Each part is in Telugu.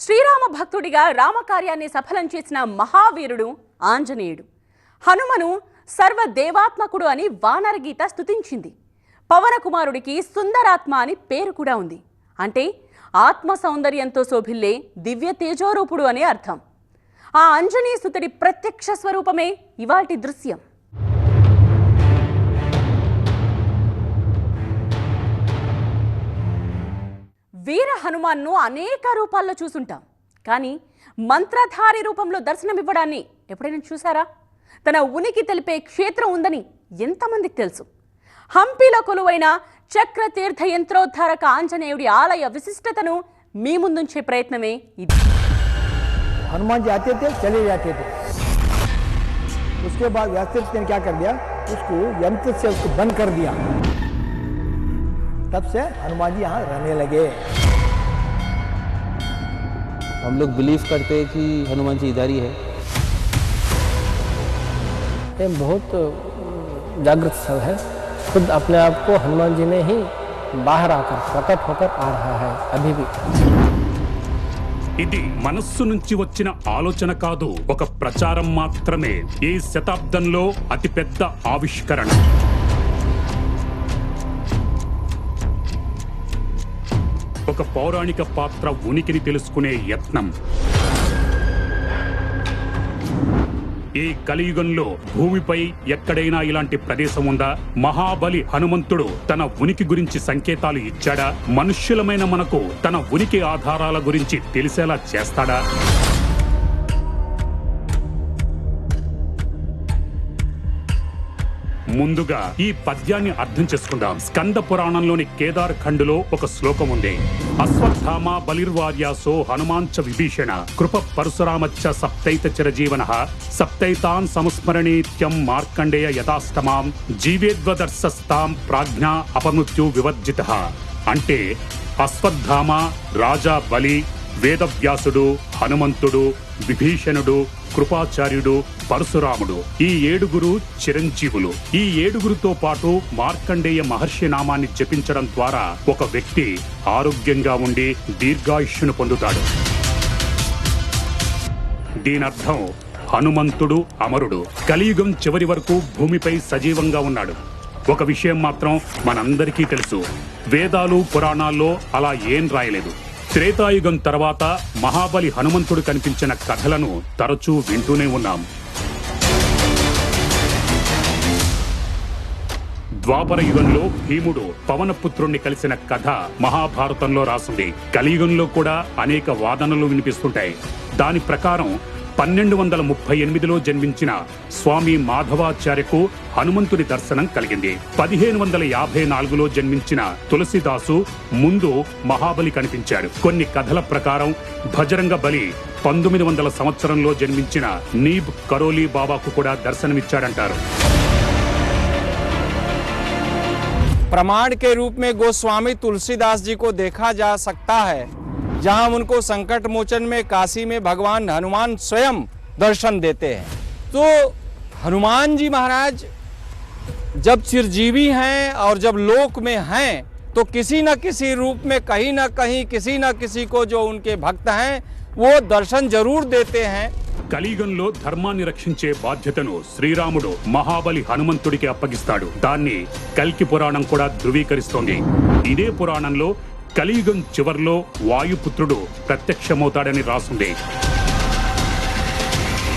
శ్రీరామ భక్తుడిగా రామకార్యాన్ని సఫలం చేసిన మహావీరుడు ఆంజనేయుడు. హనుమను సర్వ దేవాత్మకుడు అని వానరగీత స్తుతించింది. పవనకుమారుడికి సుందరాత్మ అని పేరు కూడా ఉంది. అంటే ఆత్మ సౌందర్యంతో శోభిల్లే దివ్య తేజోరూపుడు అని అర్థం. ఆ అంజనీ సుతుడి ప్రత్యక్ష స్వరూపమే ఇవాల్టి దృశ్యం. వీర హనుమాన్ను అనేక రూపాల్లో చూసుంటాం కానీ మంత్రధారి రూపంలో దర్శనమివ్వడాన్ని ఎప్పుడైనా చూసారా తన ఉనికి తెలిపే క్షేత్రం ఉందని ఎంతమందికి తెలుసు హంపీలో కొలువైన చక్రతీర్థ యంత్రోద్ధారక ఆంజనేయుడి ఆలయ విశిష్టతను మీ ముందుంచే ప్రయత్నమే ఇది हनुमान जी आते थे चले जाते थे उसके बाद व्यासतीर्थ ने क्या कर दिया उसको यंत्र से उसको बंद कर दिया तब से हनुमान जी यहाँ रहने लगे हम लोग बिलीव करते हैं कि हनुमान जी इधर ही है ये बहुत जागृत स्थल है खुद अपने आप को हनुमान जी ने ही बाहर आकर प्रकट होकर आ रहा है अभी भी ఇది మనస్సు నుంచి వచ్చిన ఆలోచన కాదు ఒక ప్రచారం మాత్రమే ఈ శతాబ్దంలో అతిపెద్ద ఆవిష్కరణ ఒక పౌరాణిక పాత్ర ఉనికిని తెలుసుకునే యత్నం. ఈ కలియుగంలో భూమిపై ఎక్కడైనా ఇలాంటి ప్రదేశం ఉందా? మహాబలి హనుమంతుడు తన ఉనికి గురించి సంకేతాలు ఇచ్చాడా? మనుష్యులమైన మనకు తన ఉనికి ఆధారాల గురించి తెలిసేలా చేస్తాడా? ముందుగా ఈ పద్యాన్ని అర్థం చేసుకుందాం. స్కంద పురాణంలోని కేదార్ ఖండులో ఒక శ్లోకం ఉంది అశ్వత్థామ బలిర్వార్యాసో హనుమాంచ విభీషణ. కృప పరశురామచ్చ సప్తైత చిరజీవన. సప్తైతాన్ సంస్మరణీత్యం మార్కండేయ యథాస్తమాం జీవేద్వదర్శస్తాం ప్రాజ్ఞా అపమృత్యు వివర్జిత. అంటే అశ్వత్థామ రాజా బలి వేదవ్యాసుడు హనుమంతుడు విభీషణుడు కృపాచార్యుడు పరశురాముడు. ఈ ఏడుగురు చిరంజీవులు. ఈ ఏడుగురితో పాటు మార్కండేయ మహర్షి నామాన్ని జపించడం ద్వారా ఒక వ్యక్తి ఆరోగ్యంగా ఉండి దీర్ఘాయుష్యును పొందుతాడు. దీనర్థం హనుమంతుడు అమరుడు. కలియుగం చివరి వరకు భూమిపై సజీవంగా ఉన్నాడు. ఒక విషయం మాత్రం మనందరికీ తెలుసు. వేదాలు పురాణాల్లో అలా ఏం రాయలేదు. త్రేతాయుగం తర్వాత మహాబలి హనుమంతుడు కనిపించిన కథలను తరచూ వింటూనే ఉన్నాం. ద్వాపర యుగంలో భీముడు పవనపుత్రుణ్ణి కలిసిన కథ మహాభారతంలో రాసింది. కలియుగంలో కూడా అనేక వాదనలు వినిపిస్తుంటాయి. దాని ప్రకారం పన్నెండు వందల ముప్పై ఎనిమిదిలో జన్మించిన స్వామి మాధవాచార్యకు హనుమంతుని దర్శనం కలిగింది పదిహేను వందల యాభై నాలుగులో జన్మించిన తులసిదాసు ముందు మహాబలి కనిపించాడు కొన్ని కథల ప్రకారం భజరంగ బలి పంతొమ్మిది వందల సంవత్సరంలో జన్మించిన నీబ్ కరోలీ బాబాకు కూడా దర్శనమిచ్చాడంటారు प्रमाण के रूप में गोस्वामी तुलसीदास जी को देखा जा सकता है जहां उनको संकट मोचन में काशी में भगवान हनुमान स्वयं दर्शन देते हैं तो हनुमान जी महाराज जब चिरजीवी हैं और जब लोक में हैं तो किसी न किसी रूप में कहीं न कहीं किसी न किसी को जो उनके भक्त हैं वो दर्शन जरूर देते हैं కలియుగంలో ధర్మాన్ని రక్షించే బాధ్యతను శ్రీరాముడు మహాబలి హనుమంతుడికి అప్పగిస్తాడు దాన్ని కల్కి పురాణం కూడా ధృవీకరిస్తోంది ఇదే పురాణంలో కలియుగం చివర్లో వాయుపుత్రుడు ప్రత్యక్షమవుతాడని రాసుంది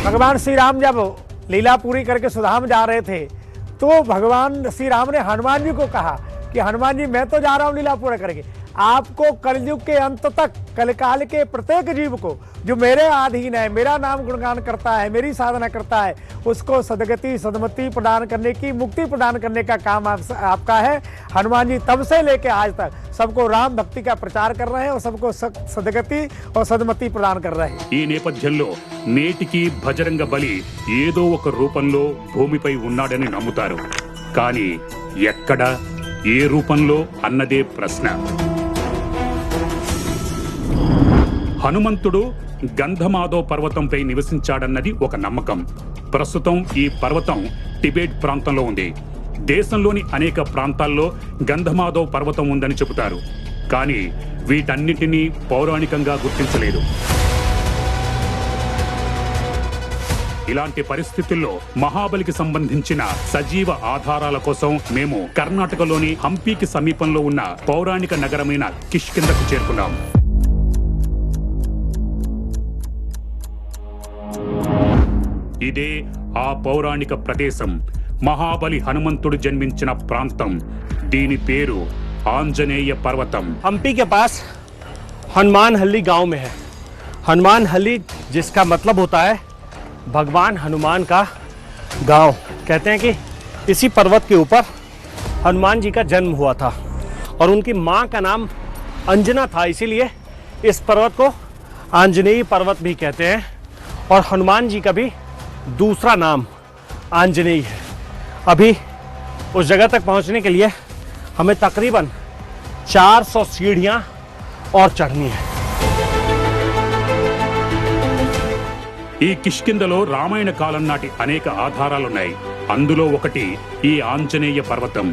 भगवान श्री राम जब लीला पूरी करके सुधाम जा रहे थे तो भगवान श्री राम ने हनुमान जी को कहा कि हनुमान जी मैं तो जा रहा हूँ लीला पूरा करके आपको कलयुग के अंत तक कलकाल के प्रत्येक जीव को जो मेरे अधीन है मेरा नाम गुणगान करता है मेरी साधना करता है उसको सदगति सदमति प्रदान करने की मुक्ति प्रदान करने का काम आप, आपका है हनुमान जी तब से लेके आज तक सबको राम भक्ति का प्रचार कर रहे हैं और सबको सद- सदगति और सदमति प्रदान कर रहे हैं ఈ నేపథ్యంలో నేటికి భజరంగ బలి ఏదో ఒక రూపంలో భూమిపై ఉన్నాడని నమ్ముతారు కానీ ఎక్కడ ఏ రూపంలో అన్నదే ప్రశ్న హనుమంతుడు గంధమాధో పర్వతంపై నివసించాడన్నది ఒక నమ్మకం. ప్రస్తుతం ఈ పర్వతం టిబెట్ ప్రాంతంలో ఉంది. దేశంలోని అనేక ప్రాంతాల్లో గంధమాధవ్ పర్వతం ఉందని చెబుతారు. కానీ వీటన్నిటినీ పౌరాణికంగా గుర్తించలేదు. ఇలాంటి పరిస్థితుల్లో మహాబలికి సంబంధించిన సజీవ ఆధారాల కోసం మేము కర్ణాటకలోని హంపీకి సమీపంలో ఉన్న పౌరాణిక నగరమైన కిష్కిందకు చేరుకున్నాం. ఇదే ఆ పౌరాణిక ప్రదేశం మహాబలి హనుమంతుడు జన్మించిన ప్రాంతం దీని పేరు ఆంజనేయ పర్వతం हम्पी के पास हनुमान हल्ली गांव में है हनुमान हल्ली जिसका मतलब होता है भगवान हनुमान का गांव कहते हैं कि इसी पर्वत के ऊपर हनुमान जी का जन्म हुआ था और उनकी माँ का नाम अंजना था इसीलिए इस पर्वत को आंजनेय पर्वत भी कहते हैं और हनुमान जी का भी दूसरा नाम आंजनेय है अभी उस जगह तक पहुंचने के लिए हमें तकरीबन 400 सीढ़ियां और चढ़नी है ఈ కిష్కిందలో రామాయణ కాలం నాటి అనేక ఆధారాలున్నాయి అందులో ఒకటి ఈ ఆంజనేయ పర్వతం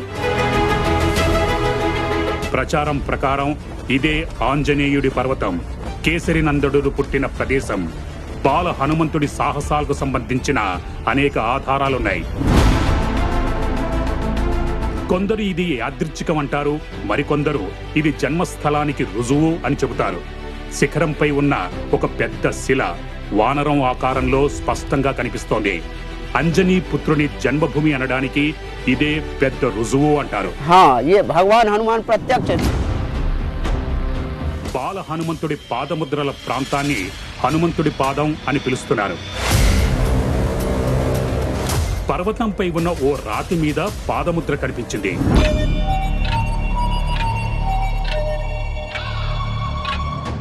ప్రచారం ప్రకారం ఇదే ఆంజనేయుడి పర్వతం కేసరి నందడు పుట్టిన ప్రదేశం బాల హనుమంతుడి సాహసాలకు సంబంధించిన అనేక ఆధారాలున్నాయి. కొందరు ఇది యాదృచ్ఛికం అంటారు మరికొందరు ఇది జన్మస్థలానికి రుజువు అని చెబుతారు. శిఖరంపై ఉన్న ఒక పెద్ద శిల వానరం ఆకారంలో స్పష్టంగా కనిపిస్తోంది. అంజనీ పుత్రుని జన్మభూమి అనడానికి ఇదే పెద్ద రుజువు అంటారు. భగవాన్ హనుమాన్ ప్రత్యక్ష బాల హనుమంతుడి పాదముద్రల ప్రాంతాన్ని హనుమంతుడి పాదం అని పిలుస్తున్నారు. పర్వతంపై ఉన్న ఓ రాతి మీద పాదముద్ర కనిపించింది.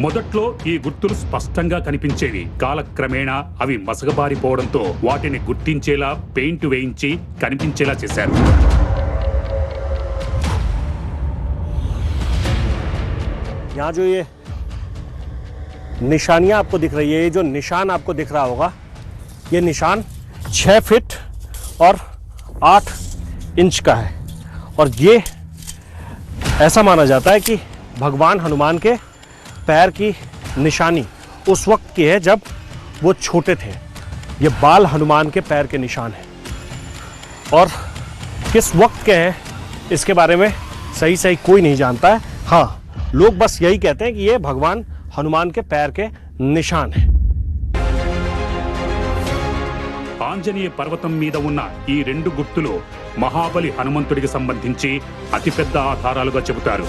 మొదట్లో ఈ గుర్తులు స్పష్టంగా కనిపించేవి. కాలక్రమేణా అవి మసగబారిపోవడంతో వాటిని గుర్తించేలా పెయింట్ వేయించి కనిపించేలా చేశారు. यहाँ जो ये निशानियाँ आपको दिख रही है, ये जो निशान आपको दिख रहा होगा, ये निशान छः फिट और आठ इंच का है। और ये ऐसा माना जाता है कि भगवान हनुमान के पैर की निशानी उस वक्त की है जब वो छोटे थे। ये बाल हनुमान के पैर के निशान हैं। और किस वक्त के हैं, इसके बारे में सही सही कोई नहीं जानता है। हाँ लोग बस यही कहते हैं कि ये भगवान हनुमान के पैर के निशान हैं ఆంజనేయ పర్వతం మీద ఉన్న ఈ రెండు గుర్తులు మహాబలి హనుమంతుడికి సంబంధించి అతిపెద్ద ఆధారాలుగా చెబుతారు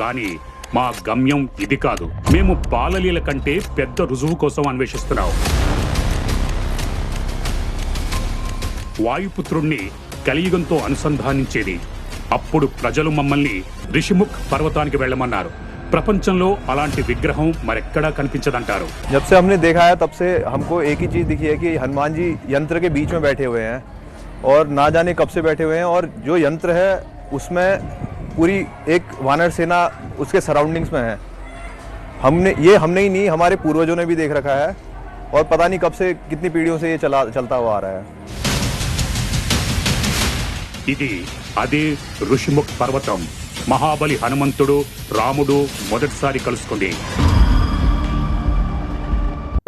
కానీ మా గమ్యం ఇది కాదు మేము బాలలీల కంటే పెద్ద రుజువు కోసం అన్వేషిస్తున్నాం వాయుపుత్రుణ్ణి కలియుగంతో అనుసంధానించేది అప్పుడు ప్రజలు మమ్మల్ని రిషిముఖ్ పర్వతానికి వెళ్ళమన్నారు ప్రపంచంలో అలాంటి విగ్రహం మరెక్కడా కనిపించదంటారు जब से हमने देखा है तब से हमको एक ही चीज़ दिखी है कि हनुमान जी यंत्र के बीच में बैठे हुए हैं और ना जाने कब से बैठे हुए हैं और जो यंत्र है उसमें पूरी एक वानर सेना उसके सराउंडिंग्स में है हमने ये हमने ही नहीं हमारे पूर्वजों ने भी देख रखा है और पता नहीं कब से कितनी पीढ़ियों से ये चला चलता हुआ आ रहा है ఇది అదే ఋషిముఖ్ పర్వతం. మహాబలి హనుమంతుడు రాముడు మొదటిసారి కలుసుకుంది.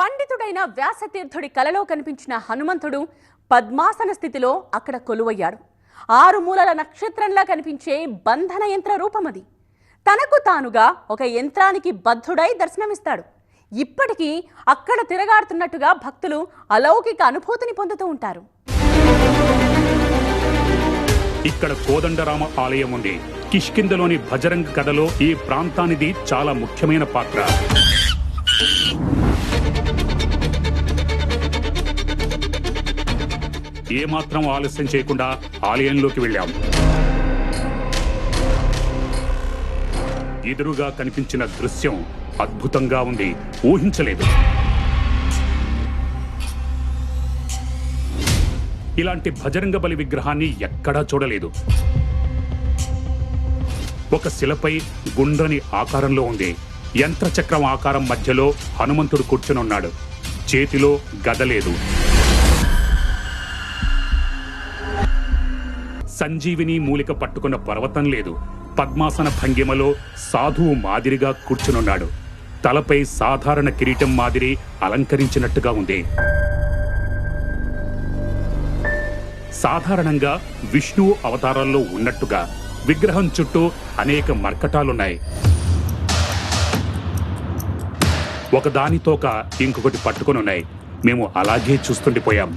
పండితుడైన వ్యాసతీర్థుడి కలలో కనిపించిన హనుమంతుడు పద్మాసన స్థితిలో అక్కడ కొలువయ్యాడు. ఆరు మూలల నక్షత్రంలా కనిపించే బంధన యంత్ర రూపమది. తనకు తానుగా ఒక యంత్రానికి బద్ధుడై దర్శనమిస్తాడు. ఇప్పటికీ అక్కడ తిరగాడుతున్నట్టుగా భక్తులు అలౌకిక అనుభూతిని పొందుతూ ఉంటారు. ఇక్కడ కోదండరామ ఆలయం ఉంది. కిష్కిందలోని భజరంగ్ కథలో ఈ ప్రాంతానిది చాలా ముఖ్యమైన పాత్ర. ఏమాత్రం ఆలస్యం చేయకుండా ఆలయంలోకి వెళ్ళాం. ఎదురుగా కనిపించిన దృశ్యం అద్భుతంగా ఉంది. ఊహించలేదు. ఇలాంటి భజరంగ బలి విగ్రహాన్ని ఎక్కడా చూడలేదు. ఒక శిలపై గుండ్రని ఆకారంలో ఉంది. యంత్రచక్రం ఆకారం మధ్యలో హనుమంతుడు కూర్చునున్నాడు. చేతిలో గద లేదు. సంజీవిని మూలిక పట్టుకున్న పర్వతం లేదు. పద్మాసన భంగిమలో సాధువు మాదిరిగా కూర్చునున్నాడు. తలపై సాధారణ కిరీటం మాదిరి అలంకరించినట్టుగా ఉంది. సాధారణంగా విష్ణువు అవతారాల్లో ఉన్నట్టుగా విగ్రహం చుట్టూ అనేక మర్కటాలున్నాయి. ఒకదానితోక ఇంకొకటి పట్టుకొని ఉన్నాయి మేము అలాగే చూస్తుండిపోయాం.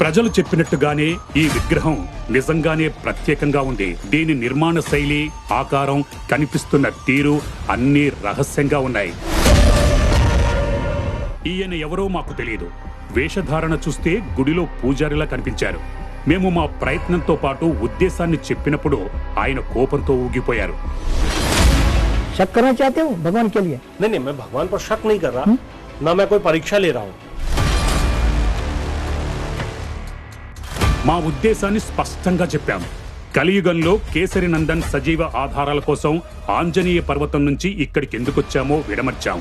ప్రజలు చెప్పినట్టుగానే ఈ విగ్రహం నిజంగానే ప్రత్యేకంగా ఉంది. దీని నిర్మాణ శైలి ఆకారం కనిపిస్తున్న తీరు అన్నీ రహస్యంగా ఉన్నాయి. ఈయన ఎవరో మాకు తెలియదు వేషధారణ చూస్తే గుడిలో పూజారిలా కనిపించారు మేము మా ప్రయత్నంతో పాటు ఉద్దేశాన్ని చెప్పినప్పుడు ఆయన కోపంతో ఊగిపోయారు शक करना चाहते हो भगवान के लिए नहीं नहीं मैं भगवान पर शक नहीं कर रहा ना मैं कोई परीक्षा ले रहा हूँ మా ఉద్దేశాన్ని స్పష్టంగా చెప్పాం కలియుగంలో కేసరి నందన్ సజీవ ఆధారాల కోసం ఆంజనేయ పర్వతం నుంచి ఇక్కడికి ఎందుకొచ్చామో విడమర్చాం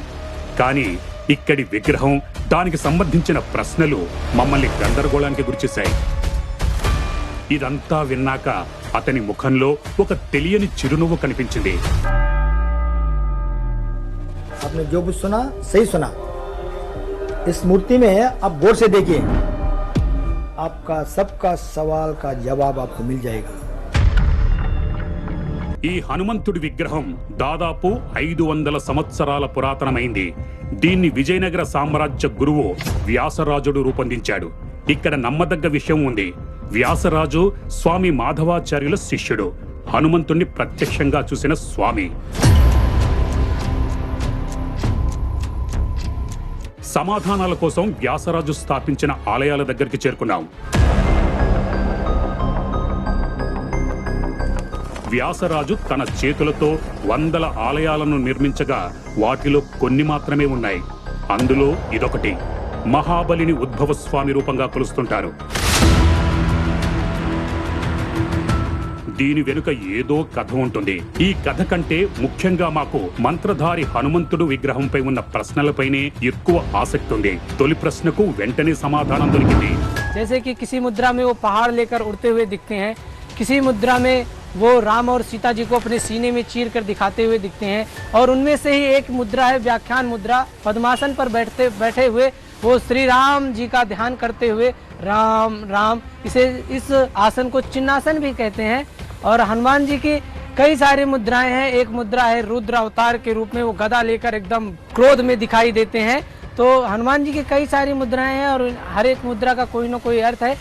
కానీ ఇక్కడి విగ్రహం దానికి సంబంధించిన ప్రశ్నలు మమ్మల్ని గందరగోళానికి గురిచేశాయి ఇదంతా విన్నాక అతని ముఖంలో ఒక తెలియని చిరునవ్వు కనిపించింది आपने जो कुछ सुना सही सुना इस मूर्ति में आप गौर से देखिए आपका सबका सवाल का जवाब आपको मिल जाएगा ఈ హనుమంతుడి విగ్రహం దాదాపు ఐదు వందల సంవత్సరాల పురాతనమైంది. దీన్ని విజయనగర సామ్రాజ్య గురువు వ్యాసరాజుడు రూపొందించాడు. ఇక్కడ నమ్మదగ్గ విషయం ఉంది. వ్యాసరాజు స్వామి మాధవాచార్యుల శిష్యుడు. హనుమంతుణ్ణి ప్రత్యక్షంగా చూసిన స్వామి. సమాధానాల కోసం వ్యాసరాజు స్థాపించిన ఆలయాల దగ్గరికి చేరుకున్నాం. వ్యాసరాజు తన చేతులతో వందల ఆలయాలను నిర్మించగా వాటిలో కొన్ని మాత్రమే ఉన్నాయి. అందులో ఇదొకటి. మహాబలిని ఉద్భవ స్వామి రూపంగా కొలుస్తుంటారు. దీని వెనుక ఏదో కథ ఉంటుంది. ఈ కథ కంటే ముఖ్యంగా మాకు మంత్రధారి హనుమంతుడు విగ్రహంపై ఉన్న ప్రశ్నలపైనే ఎక్కువ ఆసక్తి ఉంది. తొలి ప్రశ్నకు వెంటనే సమాధానం దొరికింది. జైసే కిసి ముద్రా మే పహాడ్ లేకర్ ఉడితే దిక్తే దిఖతే హై కిసి ముద్రా మే वो राम और सीता जी को अपने सीने में चीर कर दिखाते हुए दिखते हैं और उनमें से ही एक मुद्रा है, व्याख्यान मुद्रा, पद्मासन पर बैठते, बैठे हुए, वो श्री राम जी का ध्यान करते हुए, राम राम, इसे, इस आसन को चिन्नासन भी कहते हैं और हनुमान जी की कई सारी मुद्राएँ हैं। एक मुद्रा है रुद्र अवतार के रूप में, वो गदा लेकर एकदम क्रोध में दिखाई देते हैं। तो हनुमान जी की कई सारी मुद्राएँ हैं और हर एक मुद्रा का कोई ना कोई अर्थ है।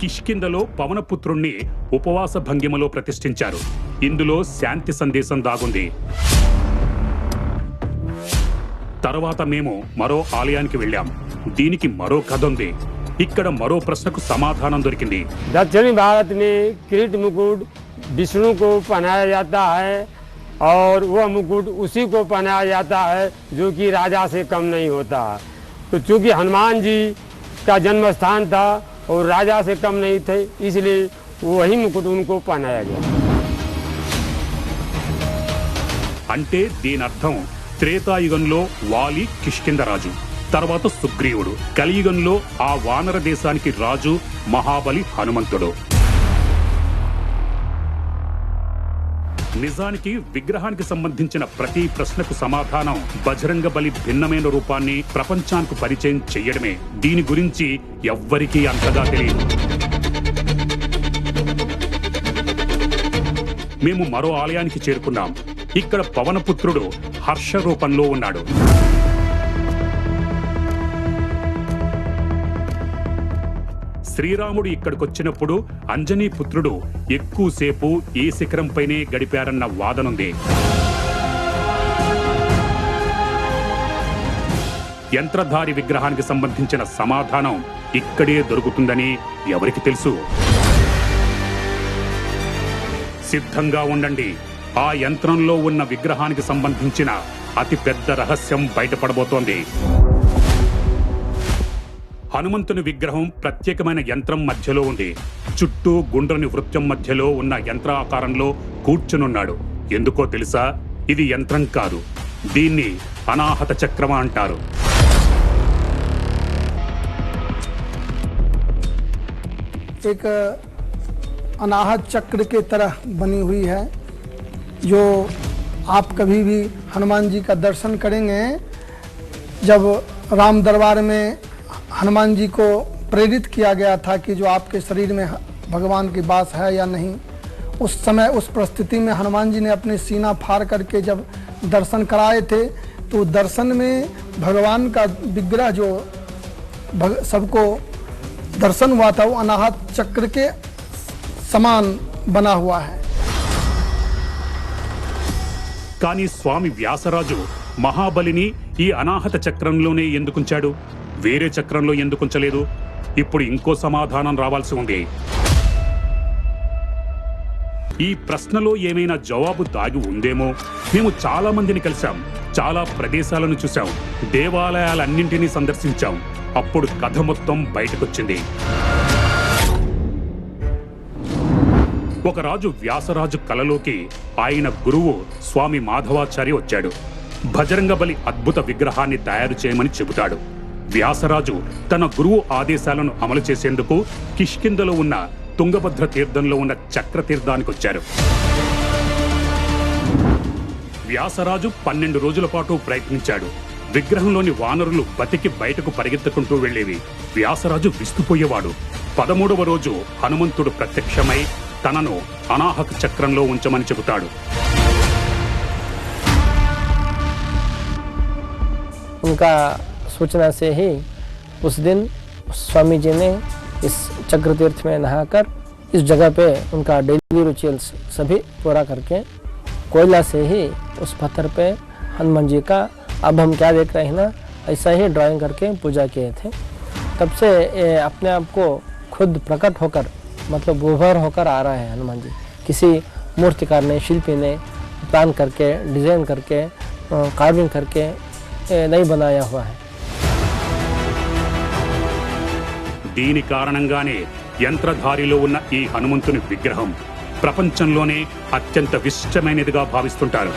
కిష్కిందలో పవనపుత్రుణ్ణి ఉపవాస భంగిమలో ప్రతిష్ఠించారు ఇందులో శాంతి సందేశం దాగుంది తర్వాత మేము మరో ఆలయానికి వెళ్ళాం దీనికి మరో కథ ఉంది ఇక్కడ మరో ప్రశ్నకు సమాధానం దొరికింది दक्षिणी भारत में किरीट मुकुट विष्णु को पहनाया जाता है और वह मुकुट उसी को पहनाया जाता है जो कि राजा से कम नहीं होता तो चूंकि हनुमान जी का जन्म स्थान था और राजा से कम नहीं थे इसलिए वही मुकुट उनको पहनाया गया అంటే దీని అర్థం త్రేతాయుగంలో వాలి కిష్కిందరాజు తర్వాత సుగ్రీవుడు కలియుగంలో ఆ వానర దేశానికి రాజు మహాబలి హనుమంతుడు నిజానికి విగ్రహానికి సంబంధించిన ప్రతి ప్రశ్నకు సమాధానం బజరంగ బలి భిన్నమైన రూపాన్ని ప్రపంచానికి పరిచయం చెయ్యడమే. దీని గురించి ఎవ్వరికీ అంతగా తెలియదు. మేము మరో ఆలయానికి చేరుకున్నాం. ఇక్కడ పవనపుత్రుడు హర్ష రూపంలో ఉన్నాడు. శ్రీరాముడు ఇక్కడికొచ్చినప్పుడు అంజనీ పుత్రుడు ఎక్కువసేపు ఈ శిఖరంపైనే గడిపారన్న వాదనుంది. యంత్రధారి విగ్రహానికి సంబంధించిన సమాధానం ఇక్కడే దొరుకుతుందని ఎవరికి తెలుసు? సిద్ధంగా ఉండండి. ఆ యంత్రంలో ఉన్న విగ్రహానికి సంబంధించిన అతిపెద్ద రహస్యం బయటపడబోతోంది. హనుమంతుని విగ్రహం ప్రత్యేకమైన యంత్రం మధ్యలో ఉంది చుట్టూ గుండ్రని వృత్తం మధ్యలో ఉన్న యంత్ర ఆకారంలో కూర్చునున్నాడు ఎందుకో తెలుసా ఇది యంత్రం కాదు దీన్ని అనాహత చక్రం అంటారు एक अनाहत चक्र के तरह बनी हुई है जो आप कभी भी हनुमान जी का दर्शन करेंगे जब राम दरबार में हनुमान जी को प्रेरित किया गया था कि जो आपके शरीर में भगवान की बास है या नहीं उस समय उस परिस्थिति में हनुमान जी ने अपने सीना फाड़ करके जब दर्शन कराए थे तो दर्शन में भगवान का विग्रह जो भग, सबको दर्शन हुआ था वो अनाहत चक्र के समान बना हुआ है కానీ స్వామి వ్యాసరాజు మహాబలిని ఈ అనాహత చక్రంలోనే ఎందుకుంచాడు వేరే చక్రంలో ఎందుకుంచలేదు ఇప్పుడు ఇంకో సమాధానం రావాల్సి ఉంది. ఈ ప్రశ్నలో ఏమైనా జవాబు దాగి ఉందేమో? మేము చాలా మందిని కలిశాం. చాలా ప్రదేశాలను చూశాం. దేవాలయాలన్నింటినీ సందర్శించాం. అప్పుడు కథ మొత్తం బయటకొచ్చింది. ఒక రాజు వ్యాసరాజు కలలోకి ఆయన గురువు స్వామి మాధవాచార్య వచ్చాడు. భజరంగబలి అద్భుత విగ్రహాన్ని తయారు చేయమని చెబుతాడు. వ్యాసరాజు తన గురువు ఆదేశాలను అమలు చేసేందుకు కిష్కిందలో ఉన్న తుంగభద్ర తీర్థంలో ఉన్న చక్ర తీర్థానికి వచ్చారు వ్యాసరాజు పన్నెండు రోజుల పాటు ప్రయత్నించాడు. విగ్రహంలోని వానరులు బతికి బయటకు పరిగెత్తుకుంటూ వెళ్ళేవి వ్యాసరాజు విస్తుపోయేవాడు. పదమూడవ రోజు హనుమంతుడు ప్రత్యక్షమై తనను అనాహక చక్రంలో ఉంచమని చెబుతాడు. ఇంకా सूचना से ही उस दिन स्वामी जी ने इस चक्र तीर्थ में नहाकर इस जगह पे उनका डेली रिचुअल्स सभी पूरा करके कोयला से ही उस पत्थर पे हनुमान जी का, अब हम क्या देख रहे हैं ना, ऐसा ही ड्राइंग करके पूजा किए थे। तब से अपने आप को खुद प्रकट होकर मतलब उभर होकर आ रहा है हनुमान जी। किसी मूर्तिकार ने, शिल्पी ने प्लान करके डिज़ाइन करके कार्विंग करके नहीं बनाया हुआ है। దీని కారణంగానే యంత్రధారిలో ఉన్న ఈ హనుమంతుని విగ్రహం ప్రపంచంలోనే అత్యంత విశిష్టమైనదిగా భావిస్తుంటారు.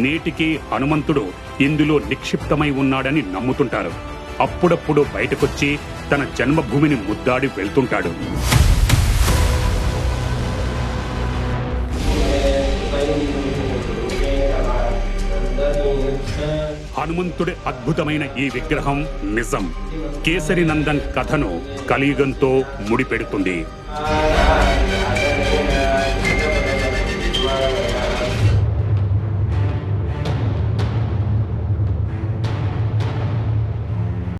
నేటికి హనుమంతుడు ఇందులో నిక్షిప్తమై ఉన్నాడని నమ్ముతుంటారు. అప్పుడప్పుడు బయటకొచ్చి తన జన్మభూమిని ముద్దాడి వెళ్తుంటాడు. హనుమంతుడి అద్భుతమైన ఈ విగ్రహం నిజం. కేసరి నందన్ కథను కలియుగంతో ముడిపెడుతుంది.